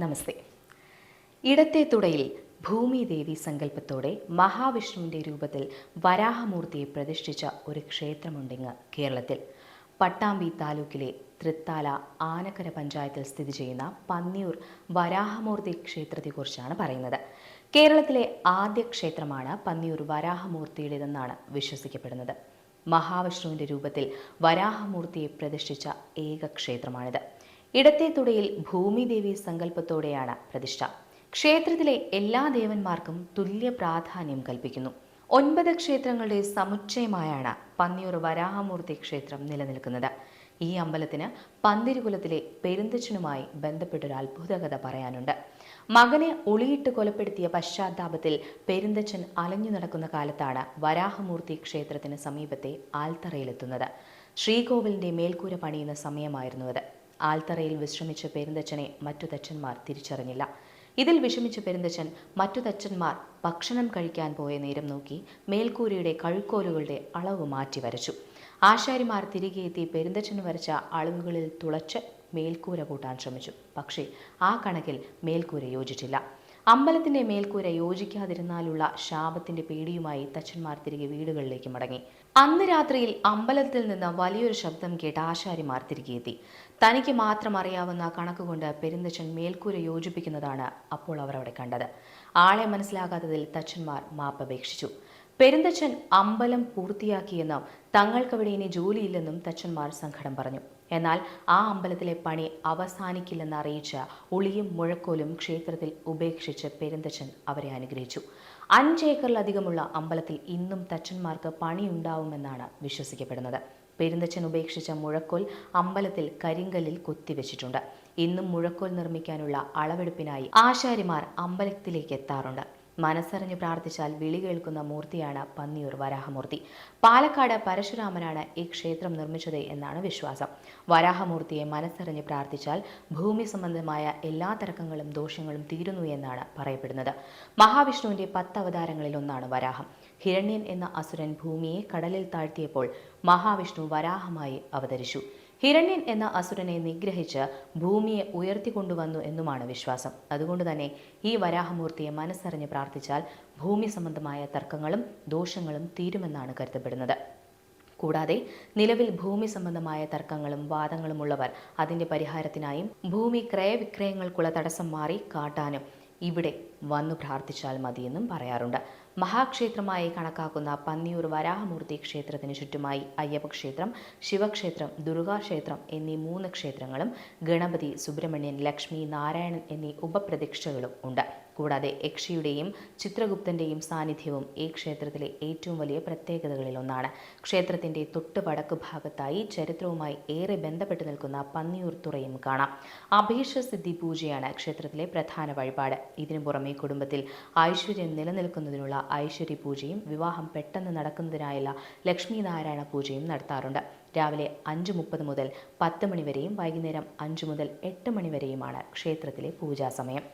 നമസ്തേ. ഇടത്തെ തുടയിൽ ഭൂമിദേവി സങ്കല്പത്തോടെ മഹാവിഷ്ണുവിന്റെ രൂപത്തിൽ വരാഹമൂർത്തിയെ പ്രതിഷ്ഠിച്ച ഒരു ക്ഷേത്രമുണ്ടിങ്ങ് കേരളത്തിൽ. പട്ടാമ്പി താലൂക്കിലെ തൃത്താല ആനക്കര പഞ്ചായത്തിൽ സ്ഥിതി ചെയ്യുന്ന പന്നിയൂർ വരാഹമൂർത്തി ക്ഷേത്രത്തെക്കുറിച്ചാണ് പറയുന്നത്. കേരളത്തിലെ ആദ്യ ക്ഷേത്രമാണ് പന്നിയൂർ വരാഹമൂർത്തിയുടേതെന്നാണ് വിശ്വസിക്കപ്പെടുന്നത്. മഹാവിഷ്ണുവിന്റെ രൂപത്തിൽ വരാഹമൂർത്തിയെ പ്രതിഷ്ഠിച്ച ഏക ക്ഷേത്രമാണിത്. ഇടത്തെ തുടയിൽ ഭൂമിദേവി സങ്കല്പത്തോടെയാണ് പ്രതിഷ്ഠ. ക്ഷേത്രത്തിലെ എല്ലാ ദേവന്മാർക്കും തുല്യ പ്രാധാന്യം കൽപ്പിക്കുന്നു. ഒൻപത് ക്ഷേത്രങ്ങളുടെ സമുച്ചയമായാണ് പന്നിയൂർ വരാഹമൂർത്തി ക്ഷേത്രം നിലനിൽക്കുന്നത്. ഈ അമ്പലത്തിന് പന്തിരുകുലത്തിലെ പെരുന്തച്ഛനുമായി ബന്ധപ്പെട്ടൊരു അത്ഭുതകഥ പറയാനുണ്ട്. മകനെ ഒളിയിട്ട് കൊലപ്പെടുത്തിയ പശ്ചാത്താപത്തിൽ പെരുന്തച്ഛൻ അലഞ്ഞു നടക്കുന്ന കാലത്താണ് വരാഹമൂർത്തി ക്ഷേത്രത്തിന് സമീപത്തെ ആൽത്തറയിലെത്തുന്നത്. ശ്രീകോവിലിന്റെ മേൽക്കൂര പണിയുന്ന സമയമായിരുന്നു അത്. ആൽത്തറയിൽ വിശ്രമിച്ച പെരുന്തച്ഛനെ മറ്റു തച്ചന്മാർ തിരിച്ചറിഞ്ഞില്ല. ഇതിൽ വിഷമിച്ച പെരുന്തച്ഛൻ മറ്റു തച്ചന്മാർ ഭക്ഷണം കഴിക്കാൻ പോയ നേരം നോക്കി മേൽക്കൂരയുടെ കഴുക്കോലുകളുടെ അളവ് മാറ്റി വരച്ചു. ആശാരിമാർ തിരികെ എത്തി പെരുന്തച്ഛൻ വരച്ച അളവുകളിൽ തുളച്ച് മേൽക്കൂര കൂട്ടാൻ ശ്രമിച്ചു. പക്ഷേ ആ കണക്കിൽ മേൽക്കൂര യോജിച്ചില്ല. അമ്പലത്തിന്റെ മേൽക്കൂര യോജിക്കാതിരുന്നാലുള്ള ശാപത്തിന്റെ പേടിയുമായി തച്ചന്മാർ തിരികെ വീടുകളിലേക്ക് മടങ്ങി. അന്ന് രാത്രിയിൽ അമ്പലത്തിൽ നിന്ന് വലിയൊരു ശബ്ദം കേട്ട് ആശാരിമാർ തിരികെയെത്തി തനിക്ക് മാത്രം അറിയാവുന്ന കണക്കുകൊണ്ട് പെരുന്തച്ഛൻ മേൽക്കൂര യോജിപ്പിക്കുന്നതാണ് അപ്പോൾ അവർ അവിടെ കണ്ടത്. ആളെ മനസ്സിലാകാത്തതിൽ തച്ചന്മാർ മാപ്പപേക്ഷിച്ചു. പെരുന്തച്ഛൻ അമ്പലം പൂർത്തിയാക്കിയെന്നും തങ്ങൾക്കവിടെ ഇനി ജോലിയില്ലെന്നും തച്ചന്മാർ സങ്കടം പറഞ്ഞു. എന്നാൽ ആ അമ്പലത്തിലെ പണി അവസാനിക്കില്ലെന്ന് അറിയിച്ച ഉളിയും മുഴക്കോലും ക്ഷേത്രത്തിൽ ഉപേക്ഷിച്ച് പെരുന്തച്ഛൻ അവരെ അനുഗ്രഹിച്ചു. അഞ്ചേക്കറിലധികമുള്ള അമ്പലത്തിൽ ഇന്നും തച്ചന്മാർക്ക് പണിയുണ്ടാവുമെന്നാണ് വിശ്വസിക്കപ്പെടുന്നത്. പെരുന്തച്ഛൻ ഉപേക്ഷിച്ച മുഴക്കോൽ അമ്പലത്തിൽ കരിങ്കല്ലിൽ കൊത്തിവെച്ചിട്ടുണ്ട്. ഇന്നും മുഴക്കോൽ നിർമ്മിക്കാനുള്ള അളവെടുപ്പിനായി ആശാരിമാർ അമ്പലത്തിലേക്ക് എത്താറുണ്ട്. മനസ്സറിഞ്ഞ് പ്രാർത്ഥിച്ചാൽ വിളി കേൾക്കുന്ന മൂർത്തിയാണ് പന്നിയൂർ വരാഹമൂർത്തി. പാലക്കാട് പരശുരാമനാണ് ഈ ക്ഷേത്രം നിർമ്മിച്ചത് എന്നാണ് വിശ്വാസം. വരാഹമൂർത്തിയെ മനസ്സറിഞ്ഞ് പ്രാർത്ഥിച്ചാൽ ഭൂമി സംബന്ധമായ എല്ലാ തർക്കങ്ങളും ദോഷങ്ങളും തീരുന്നു എന്നാണ് പറയപ്പെടുന്നത്. മഹാവിഷ്ണുവിന്റെ പത്ത് അവതാരങ്ങളിൽ ഒന്നാണ് വരാഹം. ഹിരണ്യൻ എന്ന അസുരൻ ഭൂമിയെ കടലിൽ താഴ്ത്തിയപ്പോൾ മഹാവിഷ്ണു വരാഹമായി അവതരിച്ചു. ഹിരണ്യൻ എന്ന അസുരനെ നിഗ്രഹിച്ച് ഭൂമിയെ ഉയർത്തിക്കൊണ്ടുവന്നു എന്നുമാണ് വിശ്വാസം. അതുകൊണ്ട് തന്നെ ഈ വരാഹമൂർത്തിയെ മനസ്സറിഞ്ഞ് പ്രാർത്ഥിച്ചാൽ ഭൂമി സംബന്ധമായ തർക്കങ്ങളും ദോഷങ്ങളും തീരുമെന്നാണ് കരുതപ്പെടുന്നത്. കൂടാതെ നിലവിൽ ഭൂമി സംബന്ധമായ തർക്കങ്ങളും വാദങ്ങളും ഉള്ളവർ അതിന്റെ പരിഹാരത്തിനായും ഭൂമി ക്രയവിക്രയങ്ങൾക്കുള്ള തടസ്സം മാറി കാട്ടാനും ഇവിടെ വന്നു പ്രാർത്ഥിച്ചാൽ മതിയെന്നും പറയാറുണ്ട്. മഹാക്ഷേത്രമായി കണക്കാക്കുന്ന പന്നിയൂർ വരാഹമൂർത്തി ക്ഷേത്രത്തിന് ചുറ്റുമായി അയ്യപ്പക്ഷേത്രം ശിവക്ഷേത്രം ദുർഗാക്ഷേത്രം എന്നീ മൂന്ന് ക്ഷേത്രങ്ങളും ഗണപതി സുബ്രഹ്മണ്യൻ ലക്ഷ്മി നാരായണൻ എന്നീ ഉപപ്രതിഷ്ഠകളും ഉണ്ട്. കൂടാതെ യക്ഷിയുടെയും ചിത്രഗുപ്തന്റെയും സാന്നിധ്യവും ഈ ക്ഷേത്രത്തിലെ ഏറ്റവും വലിയ പ്രത്യേകതകളിൽ ഒന്നാണ്. ക്ഷേത്രത്തിന്റെ തൊട്ട് വടക്ക് ഭാഗത്തായി ചരിത്രവുമായി ഏറെ ബന്ധപ്പെട്ട് നിൽക്കുന്ന പന്നിയൂർ തുറയും കാണാം. അഭീഷ സിദ്ധി പൂജയാണ് ക്ഷേത്രത്തിലെ പ്രധാന വഴിപാട്. ഇതിനു പുറമെ കുടുംബത്തിൽ ഐശ്വര്യം നിലനിൽക്കുന്നതിനുള്ള ഐശ്വര്യ പൂജയും വിവാഹം പെട്ടെന്ന് നടക്കുന്നതിനായുള്ള ലക്ഷ്മി നാരായണ പൂജയും നടത്താറുണ്ട്. രാവിലെ അഞ്ച് മുപ്പത് മുതൽ പത്ത് മണിവരെയും വൈകുന്നേരം അഞ്ച് മുതൽ എട്ട് മണിവരെയുമാണ് ക്ഷേത്രത്തിലെ പൂജാ സമയം.